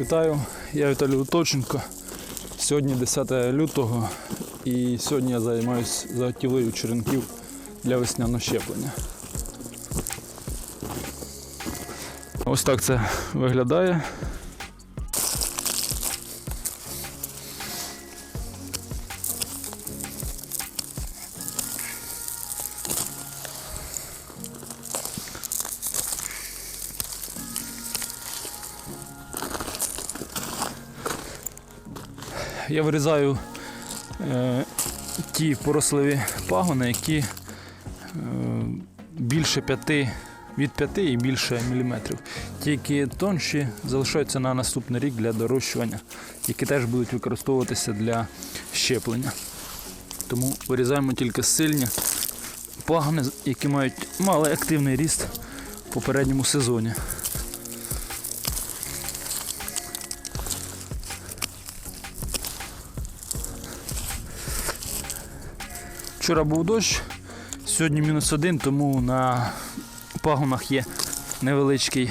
Вітаю, я Віталій Уточенко. Сьогодні 10 лютого і сьогодні я займаюся заготівлею черенків для весняного щеплення. Ось так це виглядає. Я вирізаю е, ті поросливі пагони, які е, більше 5, від 5 і більше міліметрів. Ті, які тонші, залишаються на наступний рік для дорощування, які теж будуть використовуватися для щеплення. Тому вирізаємо тільки сильні пагони, які мають малий активний ріст в попередньому сезоні. Вчора був дощ, сьогодні мінус один, тому на пагонах є невеличкий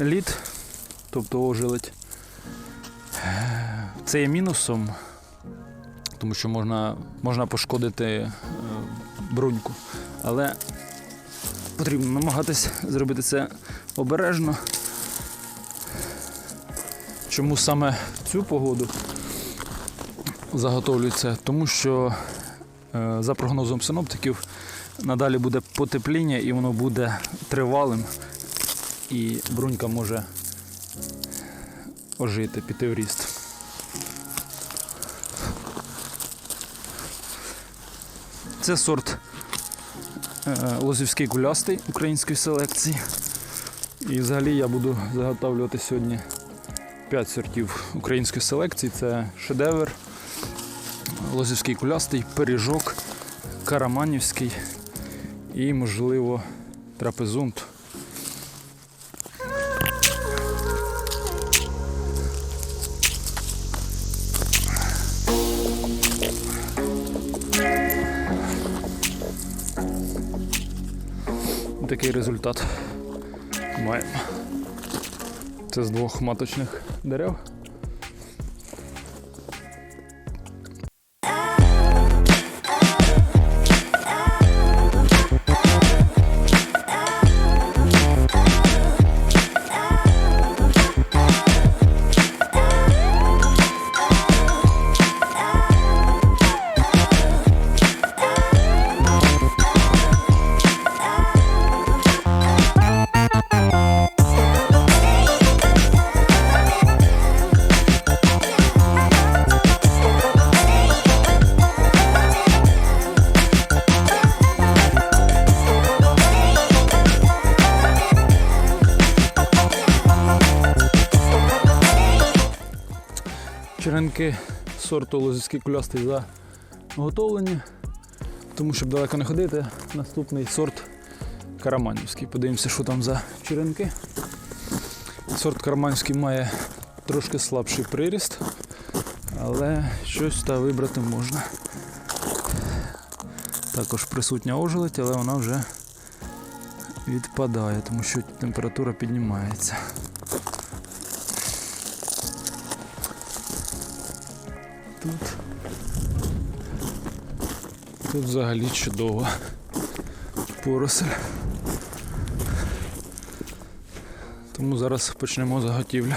лід, тобто ожеледь. Це є мінусом, тому що можна, можна пошкодити е, бруньку. Але потрібно намагатись зробити це обережно. Чому саме цю погоду заготовлюється? Тому що За прогнозом синоптиків, надалі буде потепління і воно буде тривалим, і брунька може ожити, піти в ріст. Це сорт е, лозівський кулястий української селекції. І взагалі я буду заготовлювати сьогодні 5 сортів української селекції. Це шедевр, Лозівський кулястий, пиріжок, караманівський і, можливо, трапезунт. Такий результат маємо. Це з двох маточних дерев. Черенки сорту лозівський кулястий заготовлені. Тому щоб далеко не ходити, наступний сорт караманівський. Подивимося, що там за черенки. Сорт караманівський має трошки слабший приріст, але щось та вибрати можна. Також присутня ожеледь, але вона вже відпадає, тому що температура піднімається. Тут. Тут взагалі чудово. Поросель. Тому зараз почнемо заготівлю.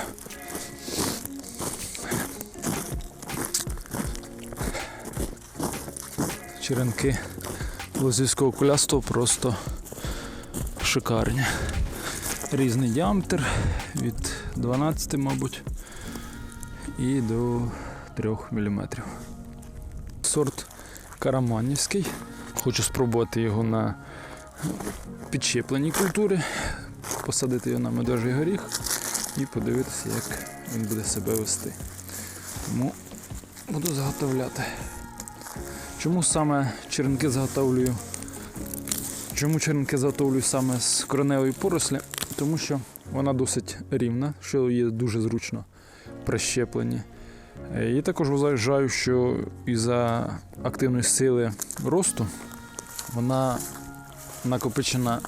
Черенки лозівського кулястого просто шикарні. Різний діаметр від 12, мабуть, і до 3 мм. Сорт караманівський. Хочу спробувати його на підщепленій культурі, посадити його на медвежий горіх і подивитися, як він буде себе вести. Тому буду заготовляти. Чому саме черенки заготовлюю? Чому черенки заготовлюю саме з кореневої порослі? Тому що вона досить рівна, що є дуже зручно при І також вважаю, що із-за активної сили росту вона накопичена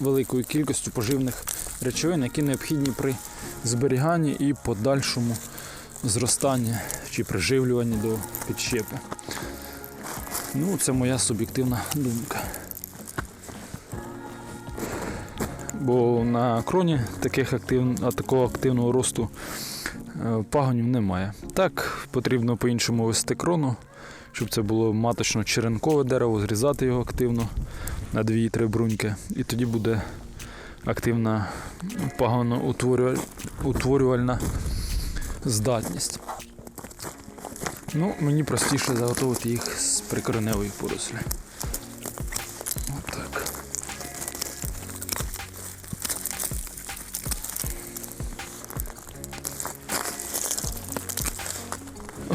великою кількістю поживних речовин, які необхідні при зберіганні і подальшому зростанні чи приживлюванні до підщепи. Ну, це моя суб'єктивна думка. Бо на кроні таких актив... такого активного росту пагонів немає. Так, потрібно по-іншому вести крону, щоб це було маточно черенкове дерево, зрізати його активно на 2-3 бруньки. І тоді буде активна пагоноутворювальна здатність. Ну, мені простіше заготовити їх з прикореневої порослі.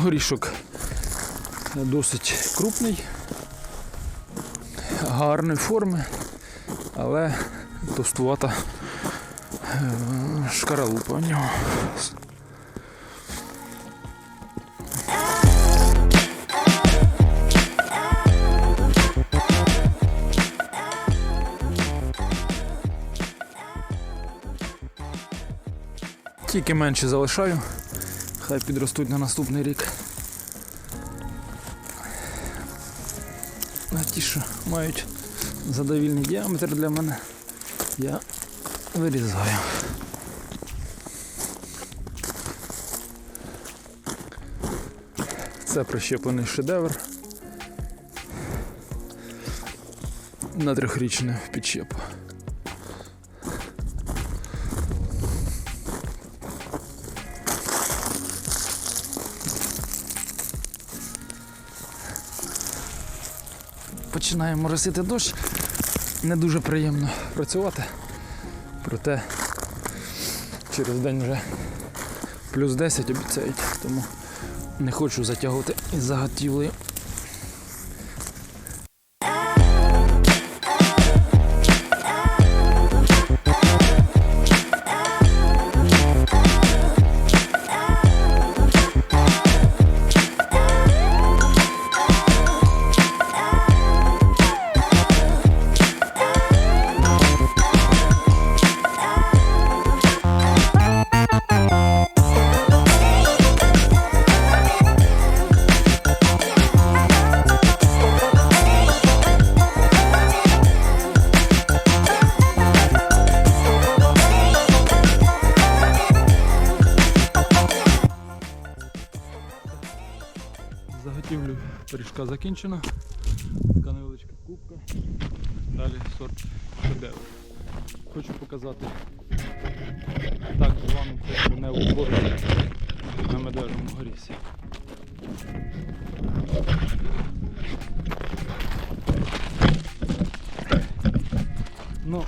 Горішок досить крупний, гарної форми, але товстувата е, шкаралупа у нього. Тільки менше залишаю, хай підростуть на наступний рік. А ті, що мають задовільний діаметр для мене, я вирізаю. Це прищеплений шедевр на трьохрічну підщепу. Починає моросити дощ. Не дуже приємно працювати. Проте через день вже плюс 10 обіцяють, тому не хочу затягувати із заготівлею. Заготівлю пиріжка закінчена. Така кубка. Далі сорт шедевр. Хочу показати так звану кореневу боротьбу на медвежому горісі. Ну,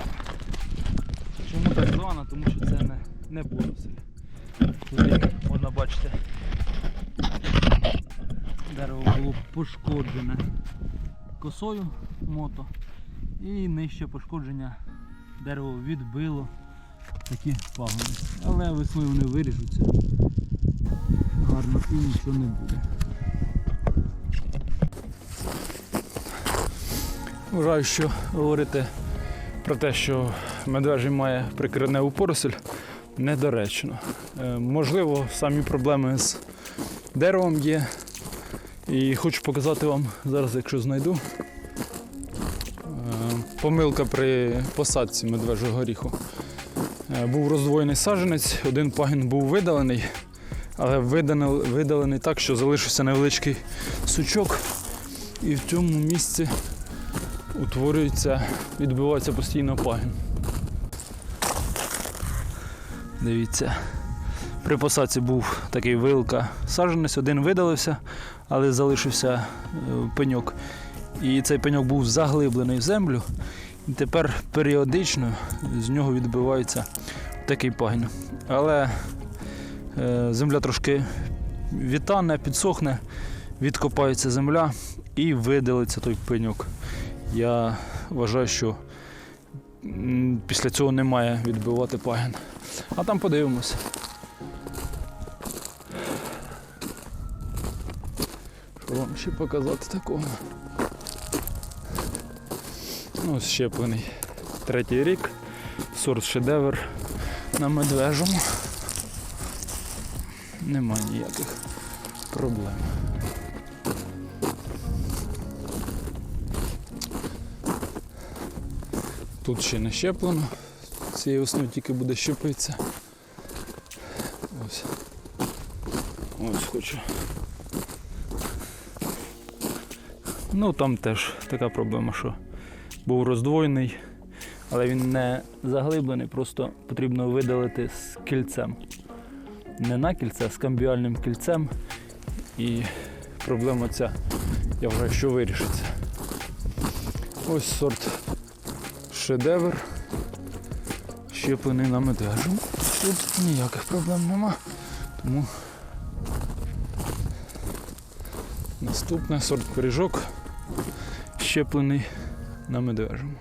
чому так звана? Тому що це не, не боросель. Тут можна бачити, дерево було пошкоджене косою мото і нижче пошкодження дерево відбило такі пагони. Але весною вони виріжуться. Гарно і нічого не буде. Вважаю, що говорити про те, що медвежий має прикореневу поросль, недоречно. Е, Можливо, самі проблеми з деревом є. І хочу показати вам зараз, якщо знайду. е, Помилка при посадці медвежого горіху. Е, Був роздвоєний саджанець, один пагін був видалений, але видалений так, що залишився невеличкий сучок, і в цьому місці утворюється, відбивається постійно пагін. Дивіться. При посадці був такий вилка саджанець, один видалився, але залишився е, пеньок. І цей пеньок був заглиблений в землю. І тепер періодично з нього відбивається такий пагін. Але е, земля трошки відтане, підсохне, відкопається земля і видалиться той пеньок. Я вважаю, що після цього немає відбивати пагін. А там подивимося. Вам ще показати такого? Ну, щеплений третій рік. Сорт шедевр на медвежому. Нема ніяких проблем. Тут ще не щеплено. Цієї весною тільки буде щепитися. Ось. Ось хочу. Ну там теж така проблема, що був роздвоєний, але він не заглиблений, просто потрібно видалити з кільцем. Не на кільце, а з камбіальним кільцем. І проблема ця, я вважаю, що вирішиться. Ось сорт шедевр. Щеплений на медвежу. Тут ніяких проблем нема. Тому наступне сорт пиріжок щеплений на медвежому.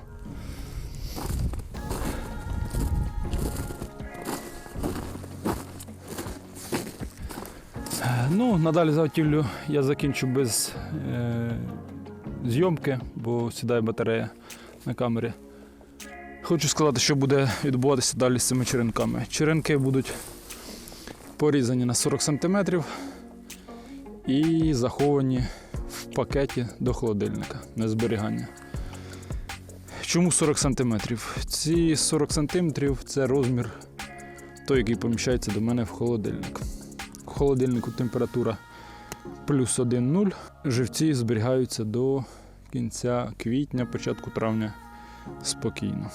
Е, Ну, надалі заготівлю я закінчу без е, зйомки, бо сідає батарея на камері. Хочу сказати, що буде відбуватися далі з цими черенками. Черенки будуть порізані на 40 см і заховані в пакеті до холодильника на зберігання. Чому 40 см? Ці 40 см це розмір той, який поміщається до мене в холодильник. В холодильнику температура плюс 1,0. Живці зберігаються до кінця квітня, початку травня спокійно.